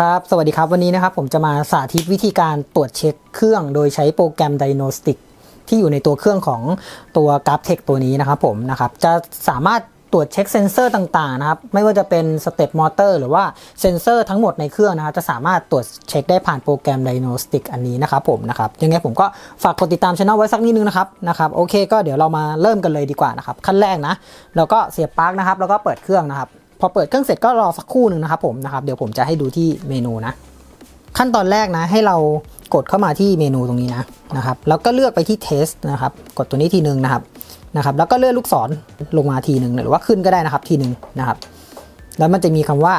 ครับ สวัสดีครับ วันนี้นะครับผมจะมาสาธิตวิธีการตรวจเช็คเครื่องโดยใช้โปรแกรม Diagnostic ที่อยู่ในตัวเครื่องของตัว g r a p t e c h ตัวนี้นะครับผมนะครับ จะสามารถตรวจเช็คเซนเซอร์ต่างๆนะครับ ไม่ว่าจะเป็นสเต p มอเตอร์หรือว่าเซนเซอร์ทั้งหมดในเครื่องนะครับจะสามารถตรวจเช็คได้ผ่านโปรแกรม Diagnostic อันนี้นะครับผมนะครับยังไงผมก็ฝากกดติดตามช่องไว้สักนิดนึงนะครับนะครับโอเคก็เดี๋ยวเรามาเริ่มกันเลยดีกว่านะครับขั้นแรกนะเราก็เสียบปลั๊กนะครับแล้วก็เปิดเครื่องนะครับ พอเปิดเครื่องเสร็จก็รอสักครู่หนึ่งนะครับผมนะครับเดี๋ยวผมจะให้ดูที่เมนูนะ ขั้นตอนแรกนะให้เรากดเข้ามาที่เมนูตรงนี้นะนะครับ แล้วก็เลือกไปที่ test นะครับกดตัวนี้ทีหนึ่งนะครับนะครับ แล้วก็เลื่อนลูกศรลงมาทีหนึ่งหรือว่าขึ้นก็ได้นะครับทีหนึ่งนะครับ แล้วมันจะมีคำว่า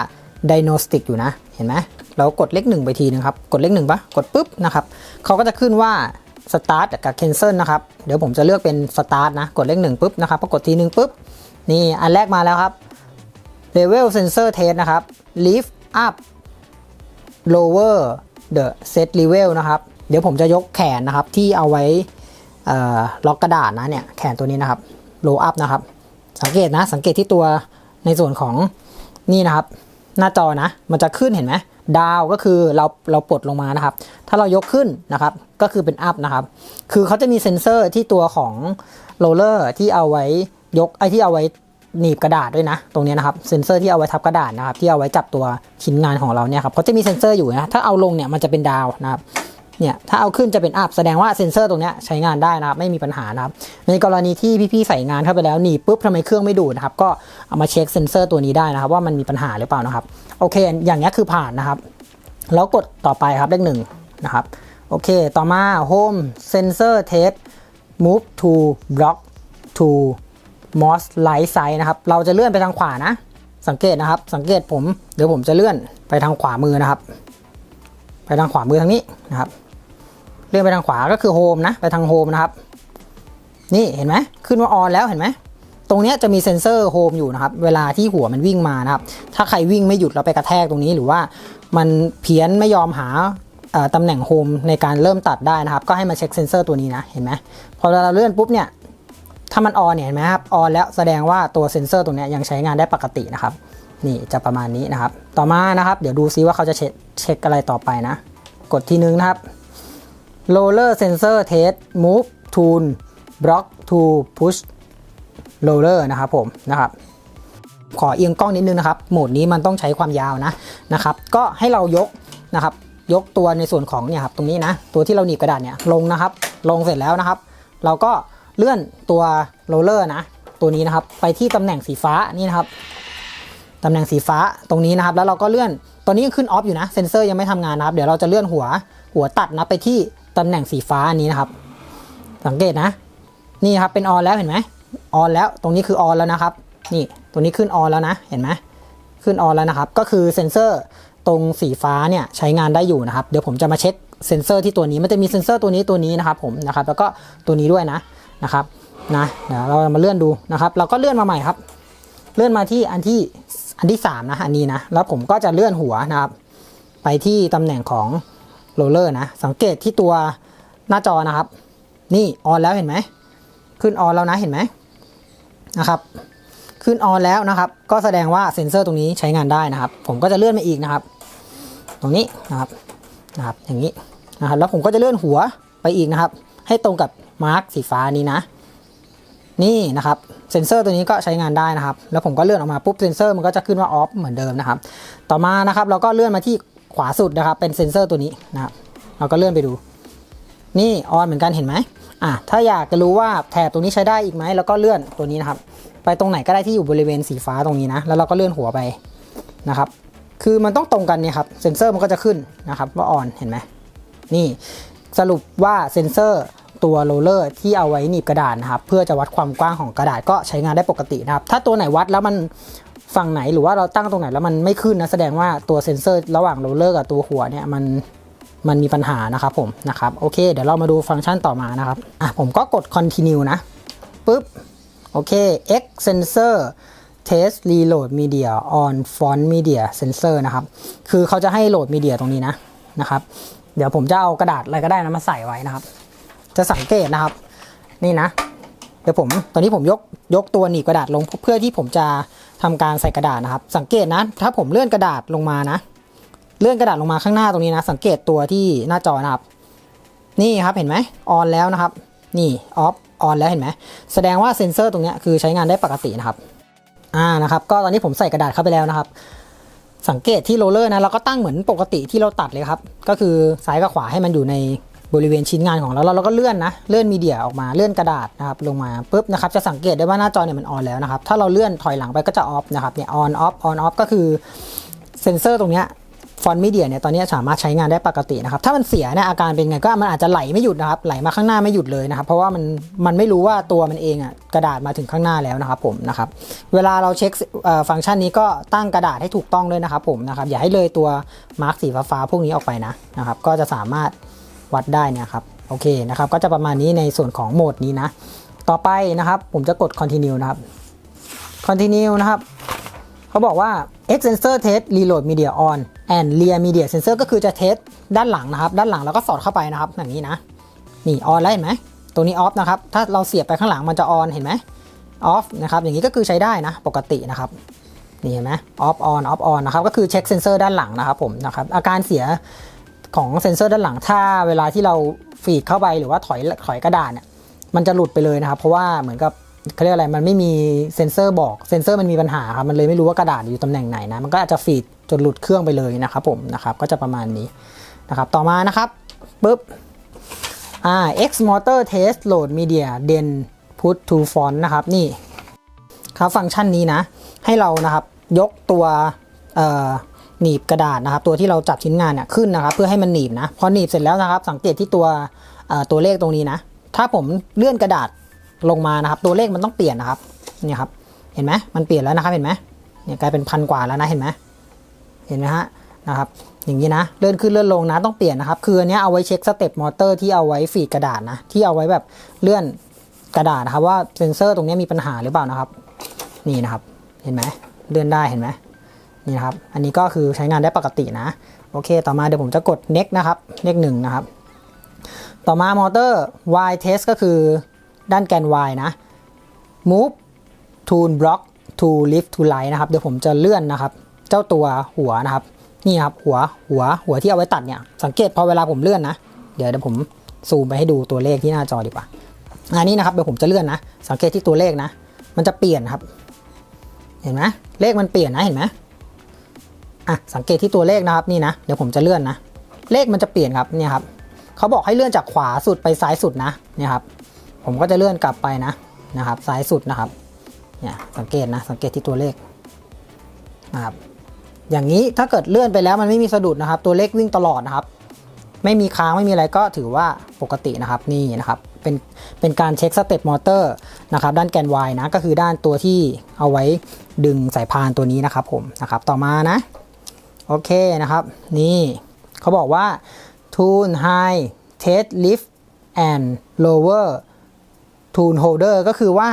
diagnostic อยู่นะ เห็นไหมเรากดเลขหนึ่งไปทีนึงครับ กดเลขหนึ่งปะกดปุ๊บนะครับเขาก็จะขึ้นว่า start กับ cancel นะครับ เดี๋ยวผมจะเลือกเป็น start นะ กดเลขหนึ่งปุ๊บนะครับพอกดทีหนึ่งปุ๊บ นี่อันแรกมาแล้วครับ level sensor test นะครับ lift up lower the set level นะครับ เดี๋ยวผมจะยกแขนนะครับที่เอาไว้ล็อกกระดาษนะเนี่ยแขนตัวนี้นะครับ low up นะครับ สังเกตนะสังเกตที่ตัวในส่วนของนี่นะครับ หน้าจอนะมันจะขึ้นเห็นไหมดาวก็คือเราเราปลดลงมานะครับ ถ้าเรายกขึ้นนะครับก็คือเป็นอัพนะครับ คือเขาจะมีเซ็นเซอร์ที่ตัวของโรลเลอร์ที่เอาไว้ยกไอ้ที่เอาไว้ หนีบกระดาษด้วยนะ ตรงนี้นะครับเซ็นเซอร์ที่เอาไว้ทับกระดาษนะครับที่เอาไว้จับตัวชิ้นงานของเราเนี่ยครับเขาจะมีเซ็นเซอร์อยู่นะถ้าเอาลงเนี่ยมันจะเป็นดาวนะครับเนี่ยถ้าเอาขึ้นจะเป็นอัพแสดงว่าเซ็นเซอร์ตรงนี้ใช้งานได้นะครับไม่มีปัญหานะครับในกรณีที่พี่ๆใส่งานเข้าไปแล้วหนีปุ๊บทำไมเครื่องไม่ดูดนะครับก็เอามาเช็คเซ็นเซอร์ตัวนี้ได้นะครับ ว่ามันมีปัญหาหรือเปล่านะครับโอเค อย่างเงี้คือผ่านนะครับ แล้วกดต่อไปครับเลขหนึ่งนะครับโอเค ต่อมา home sensor test move to block to mouse light size นะครับ เราจะเลื่อนไปทางขวานะ สังเกตนะครับ สังเกตผม เดี๋ยวผมจะเลื่อนไปทางขวามือนะครับ ไปทางขวามือทางนี้นะครับ เลื่อนไปทางขวาก็คือ home นะ ไปทาง home นะครับ นี่เห็นไหมขึ้นว่า on แล้วเห็นไหมตรงนี้จะมีเซ็นเซอร์โฮมอยู่นะครับ เวลาที่หัวมันวิ่งมานะครับ ถ้าใครวิ่งไม่หยุดแล้วไปกระแทกตรงนี้หรือว่ามันเพี้ยนไม่ยอมหาตำแหน่งโฮมในการเริ่มตัดได้นะครับ ก็ให้มาเช็คเซ็นเซอร์ตัวนี้นะ เห็นไหมพอเราเลื่อนปุ๊บเนี่ย ถ้ามันออนเนี่ยเห็นไหมครับออนแล้วแสดงว่าตัวเซ็นเซอร์ตรงนี้ยังใช้งานได้ปกตินะครับ นี่จะประมาณนี้นะครับ ต่อมานะครับ เดี๋ยวดูซิว่าเขาจะเช็คเช็คอะไรต่อไปนะ กดทีนึงนะครับ roller sensor test move tool block to push roller นะครับผมนะครับขอเอียงกล้องนิดนึงนะครับ โหมดนี้มันต้องใช้ความยาวนะนะครับ ก็ให้เรายกนะครับ ยกตัวในส่วนของเนี่ยครับตรงนี้นะ ตัวที่เราหนีบกระดาษเนี่ยลงนะครับ ลงเสร็จแล้วนะครับ เราก็ เลื่อนตัวโรลเลอร์นะตัวนี้นะครับไปที่ตำแหน่งสีฟ้านี่นะครับตำแหน่งสีฟ้าตรงนี้นะครับ แล้วเราก็เลื่อนตอนนี้ยังขึ้นออฟอยู่นะเซนเซอร์ยังไม่ทำงานนะครับ เดี๋ยวเราจะเลื่อนหัวหัวตัดนะไปที่ตำแหน่งสีฟ้าอันนี้นะครับ สังเกตนะ นี่ครับเป็นออนแล้วเห็นไหมออนแล้วตรงนี้คือออนแล้วนะครับ นี่ตัวนี้ขึ้นออนแล้วนะเห็นไหมขึ้นออนแล้วนะครับ ก็คือเซ็นเซอร์ตรงสีฟ้าเนี่ยใช้งานได้อยู่นะครับ เดี๋ยวผมจะมาเช็คเซ็นเซอร์ที่ตัวนี้มันจะมีเซ็นเซอร์ตัวนี้ตัวนี้นะครับผมนะครับแล้วก็ตัวนี้ด้วยนะ นะครับนะเดี๋ยวเรามาเลื่อนดูนะครับ เราก็เลื่อนมาใหม่ครับ เลื่อนมาที่อันที่อันที่สามนะอันนี้นะแล้วผมก็จะเลื่อนหัวนะครับ ไปที่ตำแหน่งของโรลเลอร์นะ สังเกตที่ตัวหน้าจอนะครับ นี่ออนแล้วเห็นไหมขึ้นออนแล้วนะเห็นไหมนะครับ ขึ้นออนแล้วนะครับ ก็แสดงว่าเซ็นเซอร์ตรงนี้ใช้งานได้นะครับ ผมก็จะเลื่อนมาอีกนะครับ ตรงนี้นะครับนะครับ อย่างนี้นะครับ แล้วผมก็จะเลื่อนหัวไปอีกนะครับ ให้ตรงกับ มาร์กสีฟ้านี้นะ นี่นะครับเซ็นเซอร์ตัวนี้ก็ใช้งานได้นะครับ แล้วผมก็เลื่อนออกมาปุ๊บเซ็นเซอร์มันก็จะขึ้นว่าออฟเหมือนเดิมนะครับ ต่อมานะครับเราก็เลื่อนมาที่ขวาสุดนะครับ เป็นเซ็นเซอร์ตัวนี้นะครับเราก็เลื่อนไปดู นี่ออนเหมือนกันเห็นไหมอะถ้าอยากจะรู้ว่าแถบตรงนี้ใช้ได้อีกไหมแล้วก็เลื่อนตัวนี้นะครับ ไปตรงไหนก็ได้ที่อยู่บริเวณสีฟ้าตรงนี้นะ แล้วเราก็เลื่อนหัวไปนะครับ คือมันต้องตรงกันเนี่ยครับเซ็นเซอร์มันก็จะขึ้นนะครับว่าออนเห็นไหมนี่สรุปว่าเซ็นเซอร์ ตัวโรลเลอร์ที่เอาไว้หนีบกระดาษนะครับเพื่อจะวัดความกว้างของกระดาษก็ใช้งานได้ปกตินะครับ ถ้าตัวไหนวัดแล้วมันฝั่งไหนหรือว่าเราตั้งตรงไหนแล้วมันไม่ขึ้นนะแสดงว่าตัวเซ็นเซอร์ ระหว่างโรลเลอร์กับตัวหัวเนี่ยมันมันมีปัญหานะครับผมนะครับโอเค เดี๋ยวเรามาดูฟังก์ชันต่อมานะครับอะผมก็กด continue นะปุ๊บโอเค X sensor test reload media on font media sensor นะครับ คือเขาจะให้โหลดมีเดียตรงนี้นะนะครับ เดี๋ยวผมจะเอากระดาษอะไรก็ได้นะมาใส่ไว้นะครับ จะสังเกตนะครับ นี่นะ เดี๋ยวผมตอนนี้ผมยกยกตัวหนีบกระดาษลงเพื่อที่ผมจะทำการใส่กระดาษนะครับ สังเกตนะถ้าผมเลื่อนกระดาษลงมานะ เลื่อนกระดาษลงมาข้างหน้าตรงนี้นะ สังเกตตัวที่หน้าจอนะครับ นี่ครับเห็นไหมออนแล้วนะครับ นี่ออฟออนแล้วเห็นไหมแสดงว่าเซ็นเซอร์ตรงนี้คือใช้งานได้ปกตินะครับอ่านะครับก็ตอนนี้ผมใส่กระดาษเข้าไปแล้วนะครับ สังเกตที่โรลเลอร์นะเราก็ตั้งเหมือนปกติที่เราตัดเลยครับ ก็คือซ้ายกับขวาให้มันอยู่ใน บริเวณชิ้นงานของเราแล้วเราก็เลื่อนนะเลื่อนมีเดียออกมาเลื่อนกระดาษนะครับลงมาปุ๊บนะครับจะสังเกตได้ว่าหน้าจอเนี่ยมันออนแล้วนะครับถ้าเราเลื่อนถอยหลังไปก็จะออฟนะครับเนี่ยออนออฟออนออฟก็คือเซนเซอร์ตรงเนี้ยฟอนต์มีเดียเนี่ยตอนนี้สามารถใช้งานได้ปกตินะครับถ้ามันเสียเนี่ยอาการเป็นไงก็มันอาจจะไหลไม่หยุดนะครับไหลมาข้างหน้าไม่หยุดเลยนะครับเพราะว่ามันมันไม่รู้ว่าตัวมันเองอะกระดาษมาถึงข้างหน้าแล้วนะครับผมนะครับเวลาเราเช็คเอ่อฟังก์ชันนี้ก็ตั้งกระดาษให้ถูกต้องด้วยนะครับผมนะครับอย่าให้เลยตัวมาร์กสีฟ้าๆพวกนี้ออกไปนะนะครับก็จะสามารถ วัดได้เนี่ยครับโอเคนะครับก็จะประมาณนี้ในส่วนของโหมดนี้นะ ต่อไปนะครับผมจะกด continue นะครับ continue นะครับเขาบอกว่า X sensor test reload media on and rear media sensor ก็คือจะเทสด้านหลังนะครับ ด้านหลังเราก็สอดเข้าไปนะครับอย่างนี้นะนี่ on แล้วเห็นไหมตัวนี้ off นะครับถ้าเราเสียบไปข้างหลังมันจะ on เห็นไหม off นะครับอย่างนี้ก็คือใช้ได้นะปกตินะครับนี่เห็นไหม off on off on นะครับก็คือเช็คเซนเซอร์ด้านหลังนะครับผมนะครับอาการเสีย ของเซนเซอร์ด้านหลังถ้าเวลาที่เราฟีดเข้าไปหรือว่าถอยถอยกระดาษเนี่ยมันจะหลุดไปเลยนะครับ เพราะว่าเหมือนกับเขาเรียกอะไรมันไม่มีเซ็นเซอร์บอกเซ็นเซอร์มันมีปัญหาครับมันเลยไม่รู้ว่ากระดาษอยู่ตำแหน่งไหนนะมันก็อาจจะฟีดจนหลุดเครื่องไปเลยนะครับผมนะครับก็จะประมาณนี้นะครับต่อมานะครับปุ๊บอ่า X motor test load media then put to font นะครับนี่ครับฟังก์ชันนี้นะ ให้เรานะครับยกตัวเอ่อ หนีบกระดาษนะครับ ตัวที่เราจับชิ้นงานเนี่ยขึ้นนะครับ เพื่อให้มันหนีบนะ พอหนีบเสร็จแล้วนะครับ สังเกตที่ตัวตัวเลขตรงนี้นะ ถ้าผมเลื่อนกระดาษลงมานะครับ ตัวเลขมันต้องเปลี่ยนนะครับเนี่ยครับ เห็นไหมมันเปลี่ยนแล้วนะครับเห็นไหมเนี่ยกลายเป็นพันกว่าแล้วนะเห็นไหมเห็นไหมฮะนะครับ อย่างนี้นะเลื่อนขึ้นเลื่อนลงนะต้องเปลี่ยนนะครับ คืออันนี้เอาไว้เช็คสเต็ปมอเตอร์ที่เอาไว้ฟีดกระดาษนะที่เอาไว้แบบเลื่อนกระดาษนะครับว่าเซนเซอร์ตรงนี้มีปัญหาหรือเปล่านะครับ นี่นะครับ เห็นไหมเลื่อนได้เห็นไหม นี่นะครับ อันนี้ก็คือใช้งานได้ปกตินะ โอเค ต่อมาเดี๋ยวผมจะกด next นะครับเลขหนึ่งนะครับ ต่อมามอเตอร์ y test ก็คือด้านแกน y นะ move tool block to lift to right นะครับ เดี๋ยวผมจะเลื่อนนะครับ เจ้าตัวหัวนะครับ นี่ครับหัวหัวหัวที่เอาไว้ตัดเนี่ย สังเกตพอเวลาผมเลื่อนนะ เดี๋ยวเดี๋ยวผมซูมไปให้ดูตัวเลขที่หน้าจอดีกว่า อันนี้นะครับเดี๋ยวผมจะเลื่อนนะ สังเกตที่ตัวเลขนะ มันจะเปลี่ยนครับ เห็นไหมเลขมันเปลี่ยนนะเห็นไหม อะสังเกตที่ตัวเลขนะครับนี่นะเดี๋ยวผมจะเลื่อนนะ เลขมันจะเปลี่ยนครับเนี่ยครับเขาบอกให้เลื่อนจากขวาสุดไปซ้ายสุดนะเนี่ยครับผมก็จะเลื่อนกลับไปนะนะครับ ซ้ายสุดนะครับเนี่ยสังเกตนะสังเกตที่ตัวเลขนะครับอย่างนี้ถ้าเกิดเลื่อนไปแล้วมันไม่มีสะดุดนะครับ ตัวเลขวิ่งตลอดนะครับ ไม่มีค้างไม่มีอะไรก็ถือว่าปกตินะครับนี่นะครับเป็นเป็นการเช็คสเต็ปมอเตอร์นะครับด้านแกน Y นะก็คือด้านตัวที่เอาไว้ดึงสายพานตัวนี้นะครับผมนะครับต่อมานะ โอเคนะครับ นี่เขาบอกว่า tune high test lift and lower tune holder ก็คือว่า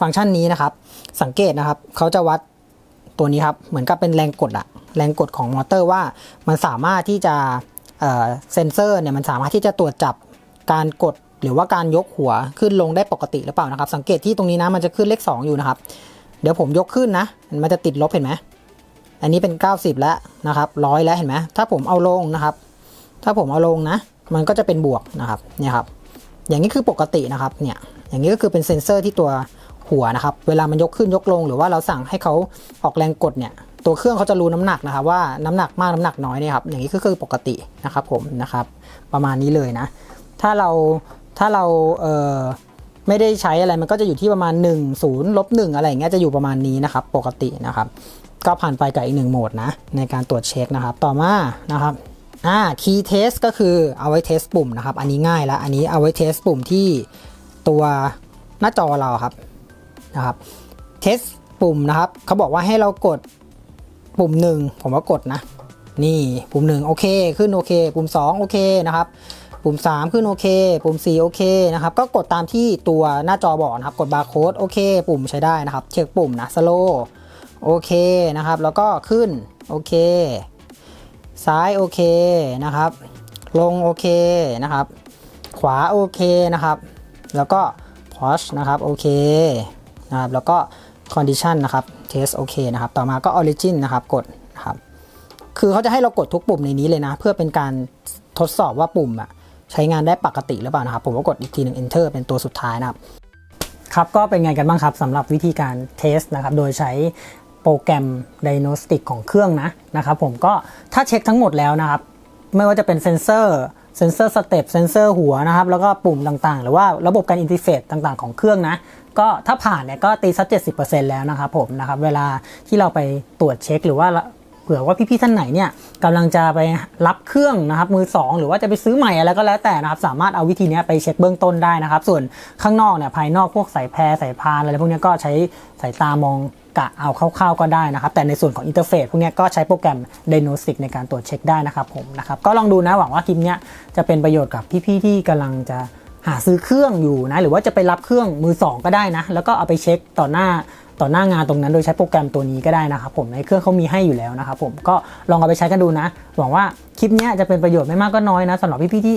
ฟังก์ชันนี้นะครับ สังเกตนะครับเขาจะวัดตัวนี้ครับ เหมือนกับเป็นแรงกดอะแรงกดของมอเตอร์ว่ามันสามารถที่จะเซนเซอร์เนี่ยมันสามารถที่จะตรวจจับการกดหรือว่าการยกหัวขึ้นลงได้ปกติหรือเปล่านะครับ สังเกตที่ตรงนี้นะมันจะขึ้นเลข 2 อยู่นะครับ เดี๋ยวผมยกขึ้นนะ มันจะติดลบเห็นไหม อันนี้เป็น 90 แล้วนะครับร้อยแล้วเห็นไหมถ้าผมเอาลงนะครับ ถ้าผมเอาลงนะ มันก็จะเป็นบวกนะครับเนี่ยครับ อย่างนี้คือปกตินะครับเนี่ยอย่างนี้ก็คือเป็นเซ็นเซอร์ที่ตัวหัวนะครับ เวลามันยกขึ้นยกลง หรือว่าเราสั่งให้เขาออกแรงกดเนี่ย ตัวเครื่องเขาจะรู้น้ำหนักนะครับ ว่าน้ำหนักมากน้ำหนักน้อยเนี่ยครับ อย่างนี้ก็คือปกตินะครับผมนะครับ ประมาณนี้เลยนะ ถ้าเราถ้าเราเอ่อ ไม่ได้ใช้อะไรมันก็จะอยู่ที่ประมาณ 1 0ลบ1อะไรอย่างเงี้ยจะอยู่ประมาณนี้นะครับ ปกตินะครับก็ผ่านไปกับอีกหนึ่งโหมดนะ ในการตรวจเช็คนะครับ ต่อมานะครับอ่า key test ก็คือเอาไว้เทสปุ่มนะครับ อันนี้ง่ายแล้วอันนี้เอาไว้เทสปุ่มที่ตัวหน้าจอเราครับนะครับเทสปุ่มนะครับเขาบอกว่าให้เรากดปุ่มหนึ่งผมก็กดนะ นี่ปุ่มหนึ่งโอเค ขึ้นโอเค ปุ่ม 2 โอเคนะครับ ปุ่ม 3 ขึ้นโอเค ปุ่ม 4 โอเคนะครับ ก็กดตามที่ตัวหน้าจอบอกนะครับ กดบาร์โค้ดโอเค ปุ่มใช้ได้นะครับ เช็คปุ่มนะสโลโอเคนะครับ แล้วก็ขึ้นโอเค ซ้ายโอเคนะครับ ลงโอเคนะครับ ขวาโอเคนะครับ แล้วก็พอชนะครับโอเคนะครับ แล้วก็ condition นะครับ test โอเคนะครับ ต่อมาก็ origin นนะครับ กดนะครับ คือเขาจะให้เรากดทุกปุ่มในนี้เลยนะ เพื่อเป็นการทดสอบว่าปุ่มอะ ช้งานได้ปกติหรือเปล่านะครับ ผมก็กดอีกทีหนึ่ง enter เป็นตัวสุดท้ายนะครับ ครับก็เป็นไงกันบ้างครับสำหรับวิธีการเทสนะครับ โดยใช้โปรแกรม Diagnostic ของเครื่องนะนะครับผมก็ถ้าเช็คทั้งหมดแล้วนะครับ ไม่ว่าจะเป็นเซนเซอร์เซนเซอร์สเต็ปเซนเซอร์หัวนะครับ แล้วก็ปุ่มต่างๆ หรือว่าระบบการอินทิเฟตต่างๆ ของเครื่องนะ ก็ถ้าผ่านเนี่ยก็ตีสัก70%แล้วนะครับผมนะครับ เวลาที่เราไปตรวจเช็คหรือว่า เผื่อว่าพี่ๆท่านไหนเนี่ยกำลังจะไปรับเครื่องนะครับมือสองหรือว่าจะไปซื้อใหม่อะไรก็แล้วแต่นะครับสามารถเอาวิธีนี้ไปเช็คเบื้องต้นได้นะครับ ส่วนข้างนอกเนี่ยภายนอกพวกสายแพรสายพานอะไรพวกนี้ก็ใช้สายตามองกะเอาคร่าวๆก็ได้นะครับ แต่ในส่วนของอินเทอร์เฟซพวกนี้ก็ใช้โปรแกรม Diagnostic ในการตรวจเช็คได้นะครับผมนะครับก็ลองดูนะหวังว่าคลิปนี้จะเป็นประโยชน์กับพี่ๆที่กำลังจะหาซื้อเครื่องอยู่นะหรือว่าจะไปรับเครื่องมือ 2 ก็ได้นะ แล้วก็เอาไปเช็คต่อหน้า ต่อหน้างานตรงนั้นโดยใช้โปรแกรมตัวนี้ก็ได้นะครับผมในเครื่องเขามีให้อยู่แล้วนะครับผมก็ลองเอาไปใช้กันดูนะ หวังว่าคลิปนี้จะเป็นประโยชน์ไม่มากก็น้อยนะสำหรับพี่ๆที่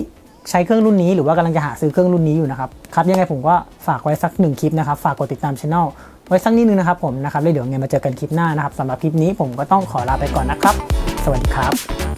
ใช้เครื่องรุ่นนี้หรือว่ากำลังจะหาซื้อเครื่องรุ่นนี้อยู่นะครับครับยังไงผมก็ฝากไว้สักหนึ่งคลิปนะครับฝากกดติดตามช่องไว้สักนิดนึงนะครับผมนะครับแล้วเดี๋ยวไงมาเจอกันคลิปหน้านะครับสำหรับคลิปนี้ผมก็ต้องขอลาไปก่อนนะครับ สวัสดีครับ